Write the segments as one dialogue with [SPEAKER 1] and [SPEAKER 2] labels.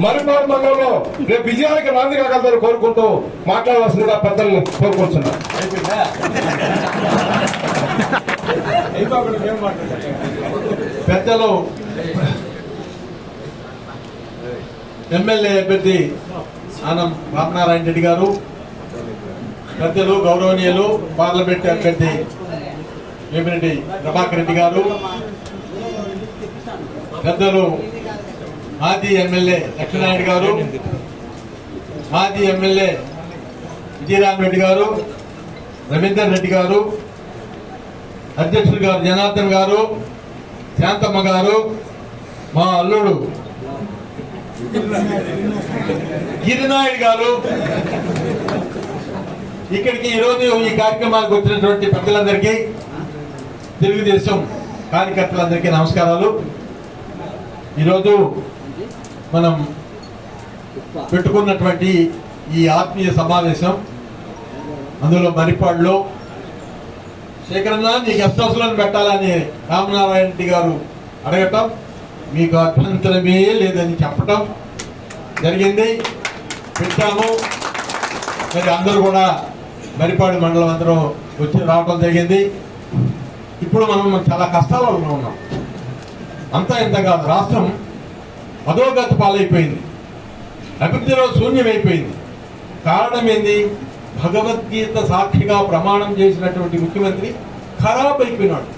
[SPEAKER 1] మరునాడు మండలంలో రేపు విజయానికి నాంది కాగలదని కోరుకుంటూ మాట్లాడవలసిందిగా పెద్దలను కోరుకుంటున్నాను.
[SPEAKER 2] పెద్దలు ఎమ్మెల్యే అభ్యర్థి ఆనం రామనారాయణ రెడ్డి గారు పెద్దలు గౌరవనీయులు పార్లమెంట్ అభ్యర్థి వేమిరెడ్డి ప్రభాకర్ రెడ్డి గారు పెద్దలు మాజీ ఎమ్మెల్యే లక్ష్మీనాయుడు గారు మాజీ ఎమ్మెల్యే విజయరామరెడ్డి గారు రవీందర్ రెడ్డి గారు అధ్యక్షుడు గారు జనార్దన్ గారు శాంతమ్మ గారు మా అల్లుడు గిరినాయుడు గారు. ఇక్కడికి ఈరోజు ఈ కార్యక్రమానికి వచ్చినటువంటి పెద్దలందరికీ తెలుగుదేశం కార్యకర్తలందరికీ నమస్కారాలు. ఈరోజు మనం పెట్టుకున్నటువంటి ఈ ఆత్మీయ సమావేశం అందులో మరిపాడులో శేఖరన్న నీ గెస్ట్ పెట్టాలని రామనారాయణ రెడ్డి గారు అడగటం మీకు అభ్యంతరమే లేదని చెప్పటం జరిగింది. పెట్టాము. మరి అందరూ కూడా మరిపాడు మండలం అందరూ వచ్చి రావడం జరిగింది. ఇప్పుడు మనం చాలా కష్టాలలో ఉన్నాం. అంతా ఇంత కాదు. రాష్ట్రం అధోగతి పాలైపోయింది. అభివృద్ధిలో శూన్యమైపోయింది. కారణం ఏంది? భగవద్గీత సాక్షిగా ప్రమాణం చేసినటువంటి ముఖ్యమంత్రి ఖరాబ్ అయిపోయినాడు.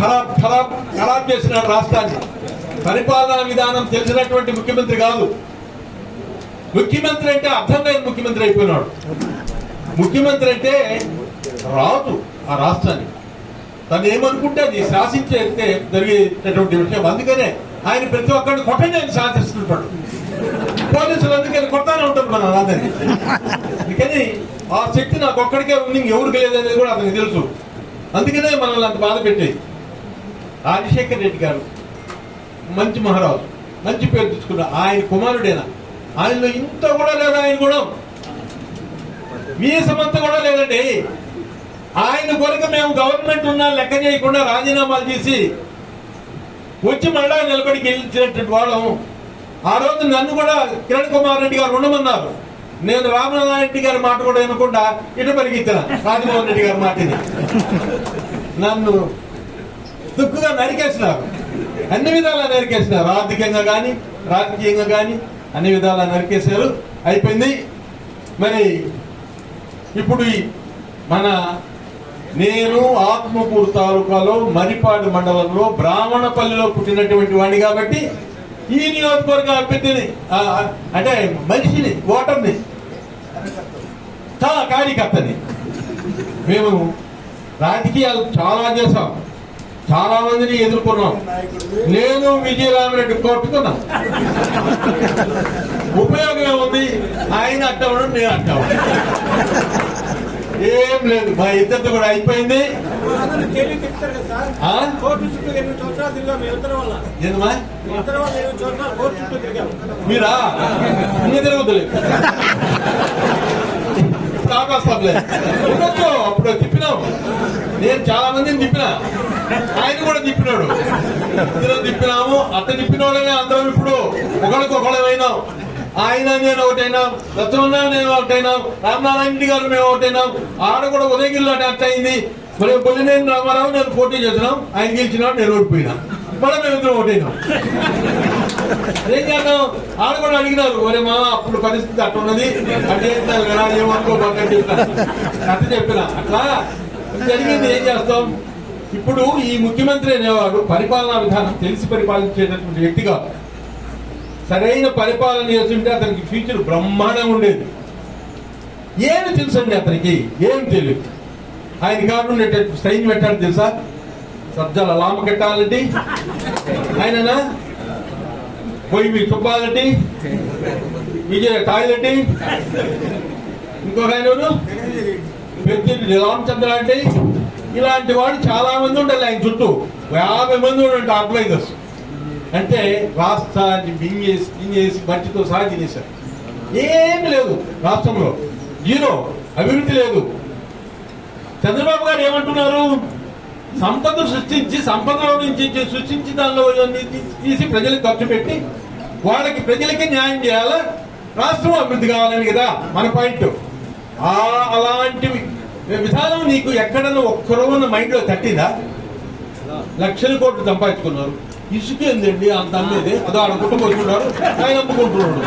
[SPEAKER 2] ఖరాబ్ ఖరాబ్ ఖరాబ్ చేసినాడు రాష్ట్రాన్ని. పరిపాలనా విధానం తెలిసినటువంటి ముఖ్యమంత్రి కాదు. ముఖ్యమంత్రి అంటే అర్థం లేని ముఖ్యమంత్రి అయిపోయినాడు. ముఖ్యమంత్రి అంటే రాదు ఆ రాష్ట్రాన్ని. తను ఏమనుకుంటే అది శాసించేస్తే జరిగేటటువంటి విషయం. అందుకనే ఆయన ప్రతి ఒక్కరిని కొట్టండి ఆయన సాధిస్తుంటాడు పోలీసులు అందుకని కొడతానే ఉంటారు మన రాదని అందుకని ఆ శక్తి నాకు ఒక్కడికే ఉంది ఎవరికి లేదనేది కూడా అతనికి తెలుసు. అందుకనే మనల్ని అంత బాధ పెట్టేది. రాజశేఖర్ రెడ్డి గారు మంచి మహారాజు మంచి పేరు తెచ్చుకున్నారు ఆయన కుమారుడేనా? ఆయనలో ఇంత కూడా లేదు ఆయన కూడా మీసమంత కూడా లేదండి. ఆయన కొరకు మేము గవర్నమెంట్ ఉన్నా లెక్క చేయకుండా రాజీనామాలు చేసి వచ్చి మళ్ళా నిలబడి గెలిచినటువంటి వాళ్ళం. ఆ రోజు నన్ను కూడా కిరణ్ కుమార్ రెడ్డి గారు ఉండమన్నారు. నేను రామనారాయణ రెడ్డి గారి మాట కూడా వినకుండా ఇటు పరిగెత్తిన రాజమోహన్ రెడ్డి గారి మాటని. నన్ను దుక్కుగా నరికేసినారు. అన్ని విధాలా నరికేసినారు. ఆర్థికంగా కానీ రాజకీయంగా కానీ అన్ని విధాలా నరికేశారు. అయిపోయింది. మరి ఇప్పుడు మన నేను ఆత్మకూరు తాలూకాలో మణిపాడు మండలంలో బ్రాహ్మణపల్లిలో పుట్టినటువంటి వాడిని కాబట్టి ఈ నియోజకవర్గ అభ్యర్థిని అంటే మనిషిని ఓటర్ని చాలా కార్యకర్తని మేము రాజకీయాలు చాలా చేశాం. చాలా మందిని ఎదుర్కొన్నాం. నేను విజయరామరెడ్డి కొట్టుకున్నాం. ఉపయోగం ఉంది ఆయన అట్టవడం నేను అట్టవడం ఏం లేదు మా ఇద్దరితో కూడా అయిపోయింది.
[SPEAKER 3] ఇద్దరు ఇద్దరు
[SPEAKER 2] మీరా? ఇంకా ఇప్పుడు ఆకాశంలే ఉండొచ్చు అప్పుడు తిప్పినాం. నేను చాలా మందిని తిప్పినా. ఆయన కూడా తిప్పినాడు. ఇద్దరం తిప్పినాము అత్త తిప్పిన వాళ్ళనే అందరం ఇప్పుడు ఒకరికొకళ్ళమైనాం ఆయన నేను ఒకటైనాం రత్న నేను ఒకటైనాం రామనారాయణ రెడ్డి గారు మేము ఒకటైనాం ఆడ కూడా ఉదయగిరిలో అట్ట అయింది. మరి బొల్లినేని రామారావు నేను పోటీ చేసినాం ఆయన గెలిచినాడు నేను ఓడిపోయినా. మళ్ళీ మేము ఇద్దరు ఒకటైనాం. ఏం చేద్దాం? ఆడ కూడా అడిగినారు ఒరే మా అప్పుడు పరిస్థితి అట్లా ఉన్నది. అంటే కదా ఏమనుకోబాకంటే చెప్పిన అట్ట చెప్పిన. అట్లా? జరిగింది ఏం చేస్తాం? ఇప్పుడు ఈ ముఖ్యమంత్రి అనేవాడు పరిపాలనా విధానం తెలిసి పరిపాలించేటటువంటి వ్యక్తి కాదు సరైన పరిపాలన చేస్తుంటే అతనికి ఫ్యూచర్ బ్రహ్మాండంగా ఉండేది. ఏమి తెలుసండి అతనికి? ఏం తెలియదు. ఆయన కాకుండా సైన్ పెట్టాడు తెలుసా? సబ్జాలు అలామ కట్టాలండి. ఆయననా? పోయి మీరు తుప్పాలండి. విజయ టాయిలెట్ ఇంకొక ఆయన పెద్ద పెద్దిరెడ్డి రామచంద్ర అంటే ఇలాంటి వాడు చాలా మంది ఉండాలి ఆయన చుట్టూ. యాభై మంది ఉండండి అడ్వైజర్స్ అంటే రాష్ట్రాన్ని బింగేసి బింగేసి మట్టితో సహా తినేశారు ఏమీ లేదు రాష్ట్రంలో. జీరో అభివృద్ధి లేదు. చంద్రబాబు గారు ఏమంటున్నారు? సంపద సృష్టించి సంపదలో నుంచి సృష్టించి దానిలో తీసి ప్రజలకు ఖర్చు పెట్టి వాళ్ళకి ప్రజలకి న్యాయం చేయాలా? రాష్ట్రం అభివృద్ధి కావాలని కదా మన పాయింట్. అలాంటి విధానం నీకు ఎక్కడన్నా ఒక్కరో మైండ్లో తట్టిందా? లక్షల కోట్లు సంపాదించుకున్నారు. ఇసుక ఏందండి అంత అమ్మేది అదో ఆడ కుట్టబోతున్నారు ఆయన అమ్ముకుంటున్నాడు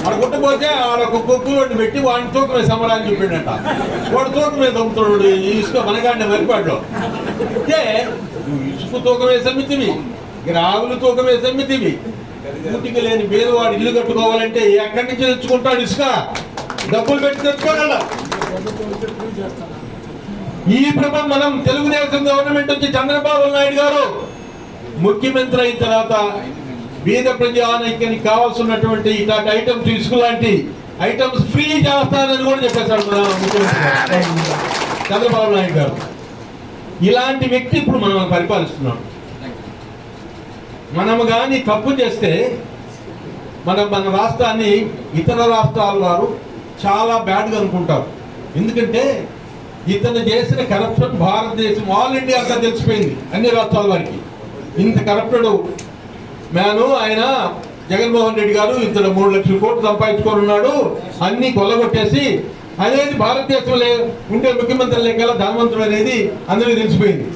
[SPEAKER 2] ఆడ కుట్టపోతే ఆడ ఒక కుక్కులోని పెట్టి వాడిని తూకం మీద సమరాలు చెప్పిండట. వాడు తూకం మీద అమ్ముతున్నాడు ఈ ఇసుక మనగాడిని మరిపాడులో అంటే నువ్వు ఇసుక తూకం వేసి అమ్మితివి గ్రావులు తూకం వేసి అమ్మితివి లేని పేదవాడు ఇల్లు కట్టుకోవాలంటే ఎక్కడి నుంచి తెచ్చుకుంటాడు ఇసుక? డబ్బులు పెట్టి తెచ్చుకోగల ఈ ప్రభుత్వం మనం తెలుగుదేశం గవర్నమెంట్ వచ్చి చంద్రబాబు నాయుడు గారు ముఖ్యమంత్రి అయిన తర్వాత బీద ప్రజానైక్యానికి కావాల్సినటువంటి ఇలాంటి ఐటమ్స్ తీసుకులాంటి ఐటమ్స్ ఫ్రీ చేస్తానని కూడా చెప్పేశాడు మన ముఖ్యమంత్రి చంద్రబాబు నాయుడు గారు. ఇలాంటి వ్యక్తి ఇప్పుడు మనం పరిపాలిస్తున్నాం. మనము కానీ తప్పు చేస్తే మన మన రాష్ట్రాన్ని ఇతర రాష్ట్రాల వారు చాలా బ్యాడ్గా అనుకుంటారు. ఎందుకంటే ఇతను చేసిన కరప్షన్ భారతదేశం ఆల్ ఇండియా అంతా తెలిసిపోయింది అన్ని రాష్ట్రాల వారికి. ఇంత కరప్టెడ్ మ్యాను ఆయన జగన్మోహన్ రెడ్డి గారు ఇతను మూడు లక్షల కోట్లు సంపాదించుకొని ఉన్నాడు. అన్ని కొల్లగొట్టేసి అనేది భారతదేశంలో ఉండే ముఖ్యమంత్రి లెక్కల ధనవంతుడు అనేది అందరికీ తెలిసిపోయింది.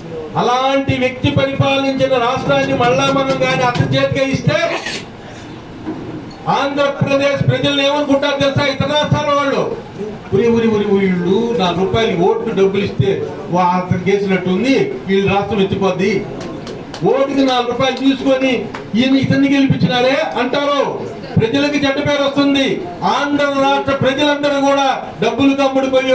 [SPEAKER 2] అలాంటి వ్యక్తి పరిపాలించిన రాష్ట్రాన్ని మళ్ళా మనం కానీ అర్థచేతిగా ఇస్తే ఆంధ్రప్రదేశ్ ప్రజలు ఏమనుకుంటారు తెలుసా? ఇతర రాష్ట్రాల వాళ్ళు. ఉరి ఉరి ఉరి వీళ్ళు నాలుగు రూపాయలు ఓట్లు డబ్బులు ఇస్తే వా అతను కేసినట్టుంది వీళ్ళు రాష్ట్రం ఎత్తిపోద్ది. ఓటుకి నాలుగు రూపాయలు తీసుకొని ఈయన ఇతన్ని గెలిపించినారే? అంటారు. ప్రజలకు చెడ్డ పేరు వస్తుంది. ఆంధ్ర రాష్ట్ర ప్రజలందరూ కూడా డబ్బులు కమ్ముడిపోయి